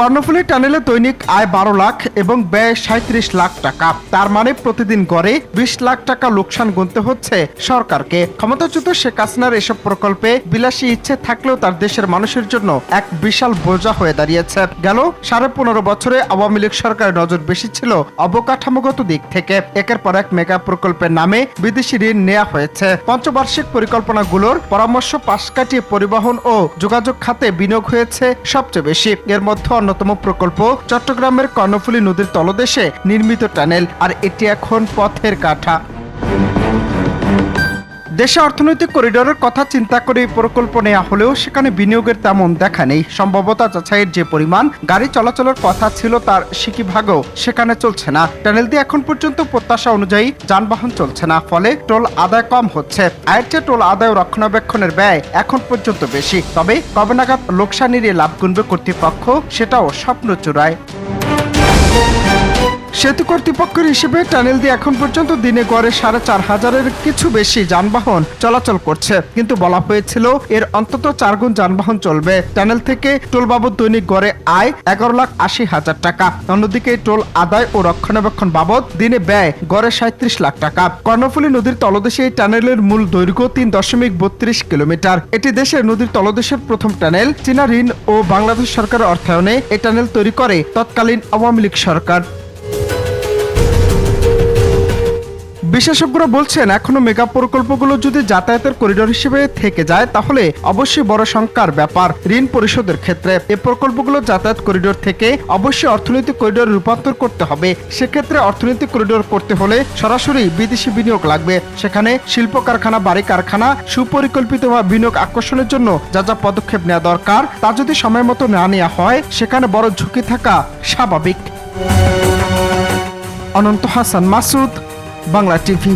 কর্ণফুলী টানেলে দৈনিক আয় বারো লাখ এবং ব্যয় সাঁত্রিশ লাখ টাকা। তার মানে প্রতিদিন গড়ে বিশ লাখ টাকা লোকসান গুনতে হচ্ছে সরকারকে। ক্ষমতাচ্যুত শেখ হাসিনার এসব প্রকল্পে বিলাসী ইচ্ছে থাকলেও তার দেশের মানুষের জন্য এক বিশাল বোঝা হয়ে দাঁড়িয়েছে। গেল সাড়ে পনেরো বছরে আওয়ামী লীগ সরকারের নজর বেশি ছিল অবকাঠামোগত দিক থেকে। একের পর এক মেগা প্রকল্পের নামে বিদেশি ঋণ নেওয়া হয়েছে। পঞ্চবার্ষিক পরিকল্পনাগুলোর পরামর্শ পাশ কাটিয়ে পরিবহন ও যোগাযোগ খাতে বিনিয়োগ হয়েছে সবচেয়ে বেশি। এর মধ্যে অন্যতম প্রকল্প চট্টগ্রামের কর্ণফুলী নদীর তলদেশে নির্মিত টানেল আর এটি এখন পথের কাঠা। দেশে অর্থনৈতিক করিডোরের কথা চিন্তা করে এই প্রকল্প নেওয়া হলেও সেখানে বিনিয়োগের তেমন দেখা নেই। সম্ভবতা যাচাইয়ের যে পরিমাণ, গাড়ি চলাচলের কথা ছিল তার সিকিভাগও সেখানে চলছে না। টানেল দিয়ে এখন পর্যন্ত প্রত্যাশা অনুযায়ী যানবাহন চলছে না, ফলে টোল আদায় কম হচ্ছে। আয়ের চেয়ে টোল আদায় রক্ষণাবেক্ষণের ব্যয় এখন পর্যন্ত বেশি। তবে কবে নাগাদ লোকসানির লাভ গুনবে কর্তৃপক্ষ, সেটাও স্বপ্ন চূড়ায় সেতু কর্তৃপক্ষের হিসেবে টানেল দিয়ে এখন পর্যন্ত দিনে গড়ে সাড়ে চার হাজারের কিছু বেশি যানবাহন চলাচল করছে। কিন্তু বলা হয়েছিল এর অন্তত চার গুণ যানবাহন চলবে। টানেল থেকে টোল বাবদ দৈনিক গড়ে আয় এগারো লাখ আশি হাজার টাকা। অন্যদিকে টোল আদায় ও রক্ষণাবেক্ষণ বাবদ দিনে ব্যয় গড়ে সাঁত্রিশ লাখ টাকা। কর্ণফুলী নদীর তলদেশে এই টানেলের মূল দৈর্ঘ্য তিন দশমিক বত্রিশ কিলোমিটার। এটি দেশের নদীর তলদেশের প্রথম টানেল। চীনা ঋণ ও বাংলাদেশ সরকারের অর্থায়নে এই টানেল তৈরি করে তৎকালীন আওয়ামী লীগ সরকার। বিশেষজ্ঞরা বলছেন, এখনও মেগা প্রকল্পগুলো যদি যাতায়াতের করিডোর হিসেবে থেকে যায়, তাহলে অবশ্যই বড় সংখ্যার ব্যাপার ঋণ পরিশোধের ক্ষেত্রে। এই প্রকল্পগুলো যাতায়াত করিডোর থেকে অবশ্যই অর্থনৈতিক করিডোর রূপান্তর করতে হবে। সেক্ষেত্রে অর্থনৈতিক করিডোর করতে হলে সরাসরি বিদেশি বিনিয়োগ লাগবে। সেখানে শিল্প কারখানা বাড়ি কারখানা সুপরিকল্পিত বা বিনিয়োগ আকর্ষণের জন্য যা যা পদক্ষেপ নেওয়া দরকার, তা যদি সময় মতো না নেওয়া হয়, সেখানে বড় ঝুঁকি থাকা স্বাভাবিক। অনন্ত হাসান, মাসুদ বাংলা টিভি